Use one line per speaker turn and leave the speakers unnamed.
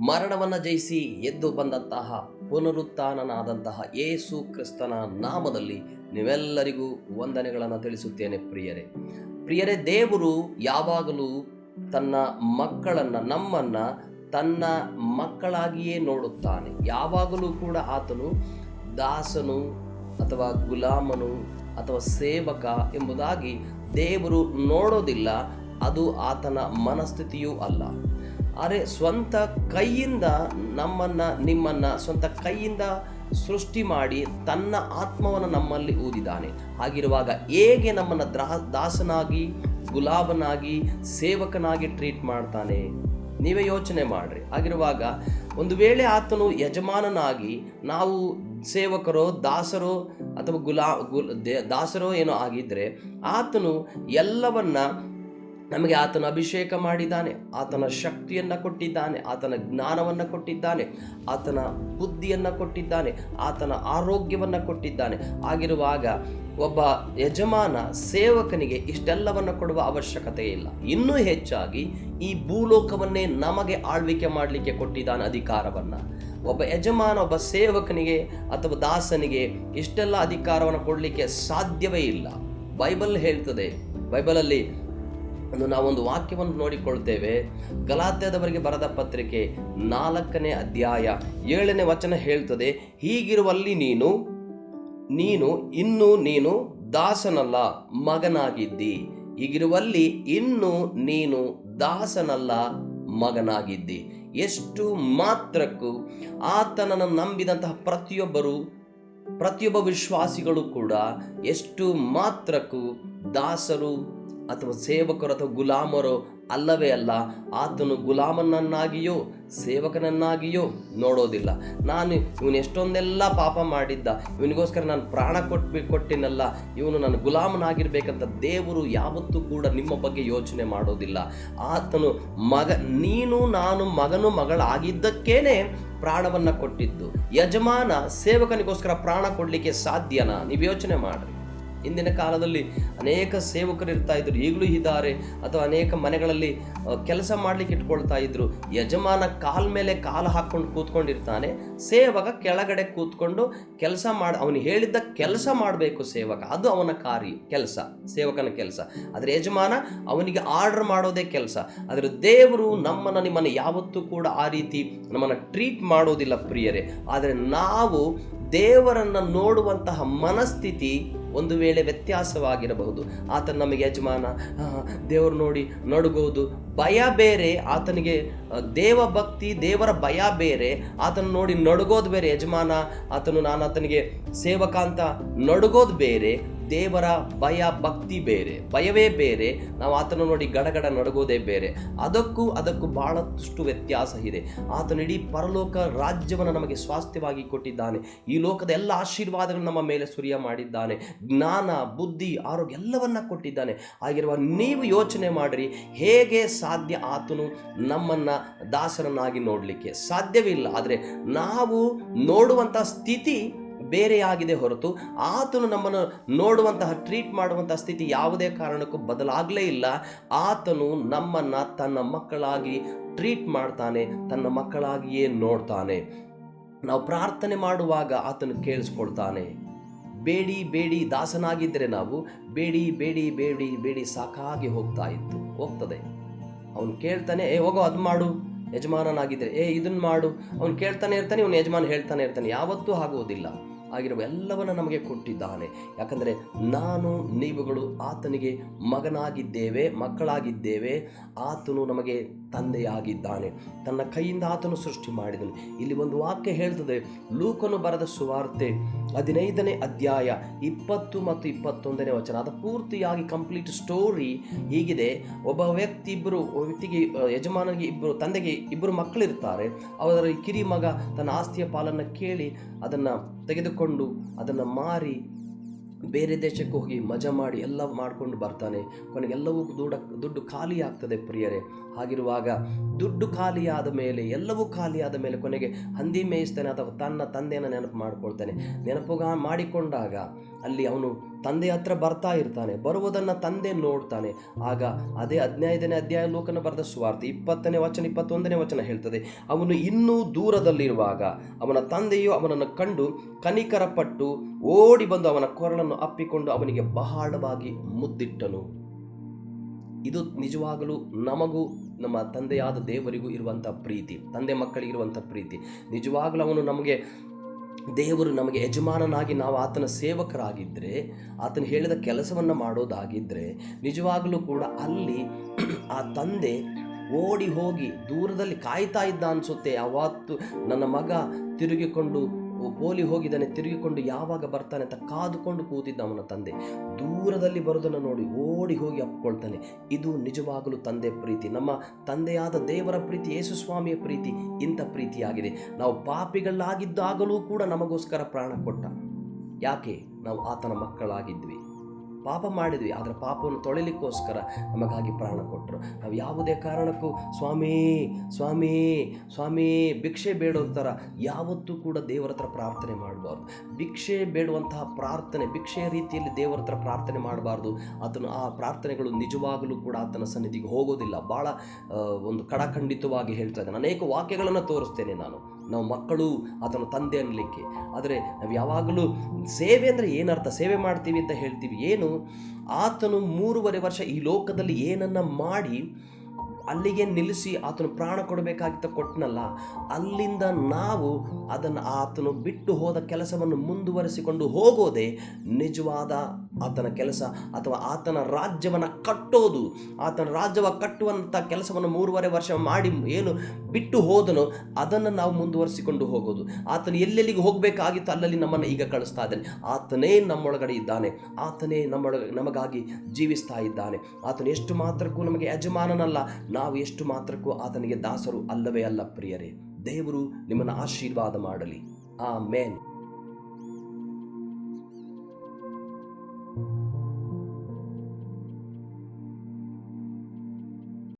ಮರಣವನ್ನು ಜಯಿಸಿ ಎದ್ದು ಬಂದಂತಹ ಪುನರುತ್ಥಾನನಾದಂತಹ ಯೇಸು ಕ್ರಿಸ್ತನ ನಾಮದಲ್ಲಿ ನೀವೆಲ್ಲರಿಗೂ ವಂದನೆಗಳನ್ನು ತಿಳಿಸುತ್ತೇನೆ ಪ್ರಿಯರೇ. ಪ್ರಿಯರೇ, ದೇವರು ಯಾವಾಗಲೂ ತನ್ನ ಮಕ್ಕಳನ್ನು, ನಮ್ಮನ್ನು ತನ್ನ ಮಕ್ಕಳಾಗಿಯೇ ನೋಡುತ್ತಾನೆ. ಯಾವಾಗಲೂ ಕೂಡ ಆತನು ದಾಸನು ಅಥವಾ ಗುಲಾಮನು ಅಥವಾ ಸೇವಕ ಎಂಬುದಾಗಿ ದೇವರು ನೋಡೋದಿಲ್ಲ, ಅದು ಆತನ ಮನಸ್ಥಿತಿಯೂ ಅಲ್ಲ. ಆದರೆ ಸ್ವಂತ ಕೈಯಿಂದ ನಮ್ಮನ್ನು, ನಿಮ್ಮನ್ನು ಸ್ವಂತ ಕೈಯಿಂದ ಸೃಷ್ಟಿ ಮಾಡಿ ತನ್ನ ಆತ್ಮವನ್ನು ನಮ್ಮಲ್ಲಿ ಊದಿದ್ದಾನೆ. ಹಾಗಿರುವಾಗ ಹೇಗೆ ನಮ್ಮನ್ನು ದ್ರಾ ದಾಸನಾಗಿ, ಗುಲಾಬನಾಗಿ, ಸೇವಕನಾಗಿ ಟ್ರೀಟ್ ಮಾಡ್ತಾನೆ? ನೀವೇ ಯೋಚನೆ ಮಾಡ್ರಿ. ಆಗಿರುವಾಗ ಒಂದು ವೇಳೆ ಆತನು ಯಜಮಾನನಾಗಿ ನಾವು ಸೇವಕರೋ, ದಾಸರೋ ಅಥವಾ ಗುಲಾ ಗುಲ್ ದಾಸರೋ ಏನೋ ಆಗಿದ್ದರೆ ಆತನು ಎಲ್ಲವನ್ನ ನಮಗೆ ಆತನ ಅಭಿಷೇಕ ಮಾಡಿದ್ದಾನೆ, ಆತನ ಶಕ್ತಿಯನ್ನು ಕೊಟ್ಟಿದ್ದಾನೆ, ಆತನ ಜ್ಞಾನವನ್ನು ಕೊಟ್ಟಿದ್ದಾನೆ, ಆತನ ಬುದ್ಧಿಯನ್ನು ಕೊಟ್ಟಿದ್ದಾನೆ, ಆತನ ಆರೋಗ್ಯವನ್ನು ಕೊಟ್ಟಿದ್ದಾನೆ. ಆಗಿರುವಾಗ ಒಬ್ಬ ಯಜಮಾನ ಸೇವಕನಿಗೆ ಇಷ್ಟೆಲ್ಲವನ್ನು ಕೊಡುವ ಅವಶ್ಯಕತೆ ಇಲ್ಲ. ಇನ್ನೂ ಹೆಚ್ಚಾಗಿ ಈ ಭೂಲೋಕವನ್ನೇ ನಮಗೆ ಆಳ್ವಿಕೆ ಮಾಡಲಿಕ್ಕೆ ಕೊಟ್ಟಿದ್ದಾನೆ ಅಧಿಕಾರವನ್ನು. ಒಬ್ಬ ಯಜಮಾನ, ಒಬ್ಬ ಸೇವಕನಿಗೆ ಅಥವಾ ದಾಸನಿಗೆ ಇಷ್ಟೆಲ್ಲ ಅಧಿಕಾರವನ್ನು ಕೊಡಲಿಕ್ಕೆ ಸಾಧ್ಯವೇ ಇಲ್ಲ. ಬೈಬಲ್ ಹೇಳ್ತದೆ, ಬೈಬಲಲ್ಲಿ ಒಂದು ನಾವೊಂದು ವಾಕ್ಯವನ್ನು ನೋಡಿಕೊಳ್ತೇವೆ ಗಲಾತ್ಯದವರಿಗೆ ಬರೆದ ಪತ್ರಿಕೆ ನಾಲ್ಕನೇ ಅಧ್ಯಾಯ ಏಳನೇ ವಚನ ಹೇಳ್ತದೆ ಹೀಗಿರುವಲ್ಲಿ ನೀನು ನೀನು ಇನ್ನು ನೀನು ದಾಸನಲ್ಲ, ಮಗನಾಗಿದ್ದಿ. ಹೀಗಿರುವಲ್ಲಿ ಇನ್ನು ನೀನು ದಾಸನಲ್ಲ, ಮಗನಾಗಿದ್ದಿ. ಎಷ್ಟು ಮಾತ್ರಕ್ಕೂ ಆತನನ್ನು ನಂಬಿದಂತಹ ಪ್ರತಿಯೊಬ್ಬರು, ಪ್ರತಿಯೊಬ್ಬ ವಿಶ್ವಾಸಿಗಳು ಕೂಡ ಎಷ್ಟು ಮಾತ್ರಕ್ಕೂ ದಾಸರು ಅಥವಾ ಸೇವಕರು ಅಥವಾ ಗುಲಾಮರು ಅಲ್ಲವೇ ಅಲ್ಲ, ಆತನು ಗುಲಾಮನನ್ನಾಗಿಯೋ, ಸೇವಕನನ್ನಾಗಿಯೋ ನೋಡೋದಿಲ್ಲ. ನಾನು ಇವನು ಎಷ್ಟೊಂದೆಲ್ಲ ಪಾಪ ಮಾಡಿದ್ದ, ಇವನಿಗೋಸ್ಕರ ನಾನು ಪ್ರಾಣ ಕೊಟ್ಬಿ, ಕೊಟ್ಟಿನಲ್ಲ, ಇವನು ನನ್ನ ಗುಲಾಮನಾಗಿರ್ಬೇಕಂತ ದೇವರು ಯಾವತ್ತೂ ಕೂಡ ನಿಮ್ಮ ಬಗ್ಗೆ ಯೋಚನೆ ಮಾಡೋದಿಲ್ಲ. ಆತನು ಮಗ, ನೀನು, ನಾನು, ಮಗನು, ಮಗಳಾಗಿದ್ದಕ್ಕೇನೆ ಪ್ರಾಣವನ್ನು ಕೊಟ್ಟಿದ್ದು. ಯಜಮಾನ ಸೇವಕನಿಗೋಸ್ಕರ ಪ್ರಾಣ ಕೊಡಲಿಕ್ಕೆ ಸಾಧ್ಯನಾ? ನೀವು ಯೋಚನೆ ಮಾಡ್ರಿ. ಇಂದಿನ ಕಾಲದಲ್ಲಿ ಅನೇಕ ಸೇವಕರು ಇರ್ತಾ ಇದ್ರು, ಈಗಲೂ ಇದ್ದಾರೆ. ಅಥವಾ ಅನೇಕ ಮನೆಗಳಲ್ಲಿ ಕೆಲಸ ಮಾಡ್ಲಿಕ್ಕೆ ಇಟ್ಕೊಳ್ತಾ ಇದ್ರು. ಯಜಮಾನ ಕಾಲ್ ಮೇಲೆ ಕಾಲು ಹಾಕ್ಕೊಂಡು ಕೂತ್ಕೊಂಡಿರ್ತಾನೆ. ಸೇವಕ ಕೆಳಗಡೆ ಕೂತ್ಕೊಂಡು ಕೆಲಸ ಮಾಡಿ, ಅವನು ಹೇಳಿದ್ದ ಕೆಲಸ ಮಾಡಬೇಕು ಸೇವಕ. ಅದು ಅವನ ಕಾರ್ಯ, ಕೆಲಸ, ಸೇವಕನ ಕೆಲಸ. ಆದರೆ ಯಜಮಾನ ಅವನಿಗೆ ಆರ್ಡರ್ ಮಾಡೋದೇ ಕೆಲಸ. ಆದರೆ ದೇವರು ನಮ್ಮನ್ನು, ನಿಮ್ಮನ್ನು ಯಾವತ್ತೂ ಕೂಡ ಆ ರೀತಿ ನಮ್ಮನ್ನು ಟ್ರೀಟ್ ಮಾಡೋದಿಲ್ಲ ಪ್ರಿಯರೇ. ಆದರೆ ನಾವು ದೇವರನ್ನು ನೋಡುವಂತಹ ಮನಸ್ಥಿತಿ ಒಂದು ವೇಳೆ ವ್ಯತ್ಯಾಸವಾಗಿರಬಹುದು. ಆತ ನಮಗೆ ಯಜಮಾನ ದೇವರು ನೋಡಿ ನಡುಗೋದು ಭಯ ಬೇರೆ, ಆತನಿಗೆ ದೇವ ಭಕ್ತಿ, ದೇವರ ಭಯ ಬೇರೆ. ಆತನ ನೋಡಿ ನಡುಗೋದು ಬೇರೆ, ಯಜಮಾನ, ಆತನು ನಾನು ಆತನಿಗೆ ಸೇವಕ ಅಂತ ನಡುಗೋದು ಬೇರೆ. ದೇವರ ಭಯ, ಭಕ್ತಿ ಬೇರೆ, ಭಯವೇ ಬೇರೆ. ನಾವು ಆತನ ನೋಡಿ ಗಡಗಡ ನಡಗೋದೇ ಬೇರೆ. ಅದಕ್ಕೂ ಅದಕ್ಕೂ ಬಹಳಷ್ಟು ವ್ಯತ್ಯಾಸ ಇದೆ. ಆತನು ಇಡೀ ಪರಲೋಕ ರಾಜ್ಯವನ್ನು ನಮಗೆ ಸ್ವಾಸ್ಥ್ಯವಾಗಿ ಕೊಟ್ಟಿದ್ದಾನೆ. ಈ ಲೋಕದ ಎಲ್ಲ ಆಶೀರ್ವಾದಗಳು ನಮ್ಮ ಮೇಲೆ ಸುರಿಯ ಮಾಡಿದ್ದಾನೆ. ಜ್ಞಾನ, ಬುದ್ಧಿ, ಆರೋಗ್ಯ ಎಲ್ಲವನ್ನ ಕೊಟ್ಟಿದ್ದಾನೆ. ಆಗಿರುವ ನೀವು ಯೋಚನೆ ಮಾಡಿರಿ, ಹೇಗೆ ಸಾಧ್ಯ ಆತನು ನಮ್ಮನ್ನ ದಾಸರನ್ನಾಗಿ ನೋಡಲಿಕ್ಕೆ ಸಾಧ್ಯವಿಲ್ಲ. ಆದರೆ ನಾವು ನೋಡುವಂಥ ಸ್ಥಿತಿ ಬೇರೆಯಾಗಿದೆ ಹೊರತು ಆತನು ನಮ್ಮನ್ನು ನೋಡುವಂತಹ ಟ್ರೀಟ್ ಮಾಡುವಂತಹ ಸ್ಥಿತಿ ಯಾವುದೇ ಕಾರಣಕ್ಕೂ ಬದಲಾಗಲೇ ಇಲ್ಲ. ಆತನು ನಮ್ಮನ್ನು ತನ್ನ ಮಕ್ಕಳಾಗಿ ಟ್ರೀಟ್ ಮಾಡ್ತಾನೆ, ತನ್ನ ಮಕ್ಕಳಾಗಿಯೇ ನೋಡ್ತಾನೆ. ನಾವು ಪ್ರಾರ್ಥನೆ ಮಾಡುವಾಗ ಆತನು ಕೇಳಿಸ್ಕೊಳ್ತಾನೆ, ಬೇಡಿ ಬೇಡಿ, ದಾಸನಾಗಿದ್ದರೆ ನಾವು ಬೇಡಿ ಬೇಡಿ ಬೇಡಿ ಬೇಡಿ ಸಾಕಾಗಿ ಹೋಗ್ತಾ ಇತ್ತು. ಹೋಗ್ತದೆ. ಅವನು ಕೇಳ್ತಾನೆ, ಏ, ಹೋಗೋ, ಅದು ಮಾಡು. ಯಜಮಾನನಾಗಿದ್ದರೆ ಏ ಇದನ್ನು ಮಾಡು. ಅವನು ಕೇಳ್ತಾನೆ ಇರ್ತಾನೆ, ಇವನು ಯಜಮಾನ ಹೇಳ್ತಾನೆ ಇರ್ತಾನೆ. ಯಾವತ್ತೂ ಆಗುವುದಿಲ್ಲ ಆಗಿರುವ ಎಲ್ಲವನ್ನು ನಮಗೆ ಕೊಟ್ಟಿದ್ದಾನೆ. ಯಾಕಂದರೆ ನಾನು, ನೀವುಗಳು ಆತನಿಗೆ ಮಗನಾಗಿದ್ದೇವೆ, ಮಕ್ಕಳಾಗಿದ್ದೇವೆ. ಆತನು ನಮಗೆ ತಂದೆಯಾಗಿದ್ದಾನೆ. ತನ್ನ ಕೈಯಿಂದ ಆತನು ಸೃಷ್ಟಿ ಮಾಡಿದನು. ಇಲ್ಲಿ ಒಂದು ವಾಕ್ಯ ಹೇಳ್ತದೆ, ಲೂಕನು ಬರೆದ ಸುವಾರ್ತೆ ಹದಿನೈದನೇ ಅಧ್ಯಾಯ ಇಪ್ಪತ್ತು ಮತ್ತು ಇಪ್ಪತ್ತೊಂದನೇ ವಚನ. ಅದು ಪೂರ್ತಿಯಾಗಿ ಕಂಪ್ಲೀಟ್ ಸ್ಟೋರಿ ಹೀಗಿದೆ. ಒಬ್ಬ ವ್ಯಕ್ತಿ ಇಬ್ಬರು ವ್ಯಕ್ತಿಗೆ ಯಜಮಾನನಿಗೆ ಇಬ್ಬರು, ತಂದೆಗೆ ಇಬ್ಬರು ಮಕ್ಕಳಿರ್ತಾರೆ. ಅವರ ಕಿರಿ ಮಗ ತನ್ನ ಆಸ್ತಿಯ ಪಾಲನ್ನು ಕೇಳಿ ಅದನ್ನು ತೆಗೆದುಕೊಂಡು ಅದನ್ನು ಮಾರಿ ಬೇರೆ ದೇಶಕ್ಕೆ ಹೋಗಿ ಮಜಾ ಮಾಡಿ ಎಲ್ಲ ಮಾಡಿಕೊಂಡು ಬರ್ತಾನೆ. ಕೊನೆಗೆಲ್ಲವೂ ದುಡ್ಡ ದುಡ್ಡು ಖಾಲಿ ಆಗ್ತದೆ ಪ್ರಿಯರೇ. ಹಾಗಿರುವಾಗ ದುಡ್ಡು ಖಾಲಿಯಾದ ಮೇಲೆ, ಎಲ್ಲವೂ ಖಾಲಿಯಾದ ಮೇಲೆ ಕೊನೆಗೆ ಹಂದಿ ಮೇಯಿಸ್ತಾನೆ ಅಥವಾ ತನ್ನ ತಂದೆಯನ್ನು ನೆನಪು ಮಾಡ್ಕೊಳ್ತಾನೆ. ನೆನಪುಗ ಮಾಡಿಕೊಂಡಾಗ ಅಲ್ಲಿ ಅವನು ತಂದೆ ಹತ್ರ ಬರ್ತಾ ಇರ್ತಾನೆ, ಬರುವುದನ್ನು ತಂದೆ ನೋಡ್ತಾನೆ. ಆಗ ಅದೇ ಹದಿನೈದನೇ ಅಧ್ಯಾಯ ಲೋಕನ ಬರೆದ ಸ್ವಾರ್ಥ ಇಪ್ಪತ್ತನೇ ವಚನ, ಇಪ್ಪತ್ತೊಂದನೇ ವಚನ ಹೇಳ್ತದೆ, ಅವನು ಇನ್ನೂ ದೂರದಲ್ಲಿರುವಾಗ ಅವನ ತಂದೆಯು ಅವನನ್ನು ಕಂಡು ಕನಿಕರಪಟ್ಟು ಓಡಿ ಬಂದು ಅವನ ಕೊರಳನ್ನು ಅಪ್ಪಿಕೊಂಡು ಅವನಿಗೆ ಬಹಳವಾಗಿ ಮುದ್ದಿಟ್ಟನು. ಇದು ನಿಜವಾಗಲೂ ನಮಗೂ ನಮ್ಮ ತಂದೆಯಾದ ದೇವರಿಗೂ ಇರುವಂಥ ಪ್ರೀತಿ, ತಂದೆ ಮಕ್ಕಳಿಗಿರುವಂಥ ಪ್ರೀತಿ. ನಿಜವಾಗಲೂ ಅವನು ನಮಗೆ ದೇವರು ನಮಗೆ ಯಜಮಾನನಾಗಿ ನಾವು ಆತನ ಸೇವಕರಾಗಿದ್ದರೆ ಆತನು ಹೇಳಿದ ಕೆಲಸವನ್ನು ಮಾಡೋದಾಗಿದ್ದರೆ ನಿಜವಾಗಲೂ ಕೂಡ ಅಲ್ಲಿ ಆ ತಂದೆ ಓಡಿ ಹೋಗಿ ದೂರದಲ್ಲಿ ಕಾಯ್ತಾ ಇದ್ದ ಅನಿಸುತ್ತೆ. ಅವತ್ತು ನನ್ನ ಮಗ ತಿರುಗಿಕೊಂಡು ಪೋಲಿ ಹೋಗಿದ್ದಾನೆ, ತಿರುಗಿಕೊಂಡು ಯಾವಾಗ ಬರ್ತಾನೆ ಅಂತ ಕಾದುಕೊಂಡು ಕೂತಿದ್ದ ಅವನ ತಂದೆ. ದೂರದಲ್ಲಿ ಬರೋದನ್ನು ನೋಡಿ ಓಡಿ ಹೋಗಿ ಅಪ್ಕೊಳ್ತಾನೆ ಇದು ನಿಜವಾಗಲೂ ತಂದೆ ಪ್ರೀತಿ. ನಮ್ಮ ತಂದೆಯಾದ ದೇವರ ಪ್ರೀತಿ, ಯೇಸು ಸ್ವಾಮಿಯ ಪ್ರೀತಿ, ಇಂಥ ಪ್ರೀತಿಯಾಗಿದೆ. ನಾವು ಪಾಪಿಗಳಾಗಿದ್ದಾಗಲೂ ಕೂಡ ನಮಗೋಸ್ಕರ ಪ್ರಾಣ ಕೊಟ್ಟ. ಯಾಕೆ? ನಾವು ಆತನ ಮಕ್ಕಳಾಗಿದ್ವಿ. ಪಾಪ ಮಾಡಿದ್ವಿ, ಆದರೆ ಪಾಪವನ್ನು ತೊಳಿಲಿಕ್ಕೋಸ್ಕರ ನಮಗಾಗಿ ಪ್ರಾಣ ಕೊಟ್ಟರು. ನಾವು ಯಾವುದೇ ಕಾರಣಕ್ಕೂ ಸ್ವಾಮಿ ಸ್ವಾಮಿ ಸ್ವಾಮಿ, ಭಿಕ್ಷೆ ಬೇಡೋ ಥರ ಯಾವತ್ತೂ ಕೂಡ ದೇವರ ಹತ್ರ ಪ್ರಾರ್ಥನೆ ಮಾಡಬಾರ್ದು. ಭಿಕ್ಷೆ ಬೇಡುವಂತಹ ಪ್ರಾರ್ಥನೆ ಭಿಕ್ಷೆಯ ರೀತಿಯಲ್ಲಿ ದೇವರ ಹತ್ರ ಪ್ರಾರ್ಥನೆ ಮಾಡಬಾರ್ದು. ಆತನು ಆ ಪ್ರಾರ್ಥನೆಗಳು ನಿಜವಾಗಲೂ ಕೂಡ ಆತನ ಸನ್ನಿಧಿಗೆ ಹೋಗೋದಿಲ್ಲ. ಭಾಳ ಒಂದು ಕಡಖಂಡಿತವಾಗಿ ಹೇಳ್ತಾ ಇದ್ದಾನೆ. ಅನೇಕ ವಾಕ್ಯಗಳನ್ನು ತೋರಿಸ್ತೇನೆ ನಾನು. ನಾವು ಮಕ್ಕಳು, ಆತನ ತಂದೆ ಅನ್ನಲಿಕ್ಕೆ. ಆದರೆ ನಾವು ಯಾವಾಗಲೂ ಸೇವೆ ಅಂದರೆ ಏನರ್ಥ? ಸೇವೆ ಮಾಡ್ತೀವಿ ಅಂತ ಹೇಳ್ತೀವಿ. ಏನು? ಆತನು ಮೂರುವರೆ ವರ್ಷ ಈ ಲೋಕದಲ್ಲಿ ಏನನ್ನು ಮಾಡಿ ಅಲ್ಲಿಗೆ ನಿಲ್ಲಿಸಿ ಆತನು ಪ್ರಾಣ ಕೊಡಬೇಕಾಗಿತ್ತ ಕೊಟ್ಟನಲ್ಲ, ಅಲ್ಲಿಂದ ನಾವು ಅದನ್ನು ಆತನು ಬಿಟ್ಟು ಹೋದ ಕೆಲಸವನ್ನು ಮುಂದುವರಿಸಿಕೊಂಡು ಹೋಗೋದೇ ನಿಜವಾದ ಆತನ ಕೆಲಸ ಅಥವಾ ಆತನ ರಾಜ್ಯವನ್ನು ಕಟ್ಟೋದು. ಆತನ ರಾಜ್ಯವ ಕಟ್ಟುವಂಥ ಕೆಲಸವನ್ನು ಮೂರುವರೆ ವರ್ಷ ಮಾಡಿ, ಏನು ಬಿಟ್ಟು ಹೋದನೋ, ಅದನ್ನು ನಾವು ಮುಂದುವರಿಸಿಕೊಂಡು ಹೋಗೋದು. ಆತನು ಎಲ್ಲೆಲ್ಲಿಗೆ ಹೋಗಬೇಕಾಗಿತ್ತು ಅಲ್ಲಲ್ಲಿ ನಮ್ಮನ್ನು ಈಗ ಕಳಿಸ್ತಾ ಇದ್ದಾನೆ. ಆತನೇ ನಮ್ಮೊಳಗಡೆ ಇದ್ದಾನೆ. ಆತನೇ ನಮ್ಮೊಳಗೆ, ನಮಗಾಗಿ ಜೀವಿಸ್ತಾ ಇದ್ದಾನೆ. ಆತನು ಎಷ್ಟು ಮಾತ್ರಕ್ಕೂ ನಮಗೆ ಯಜಮಾನನಲ್ಲ, ನಾವು ಎಷ್ಟು ಮಾತ್ರಕ್ಕೂ ಆತನಿಗೆ ದಾಸರು ಅಲ್ಲವೇ ಅಲ್ಲ ಪ್ರಿಯರೇ. ದೇವರು ನಿಮ್ಮನ್ನು ಆಶೀರ್ವಾದ ಮಾಡಲಿ. ಆ ಮೇನ್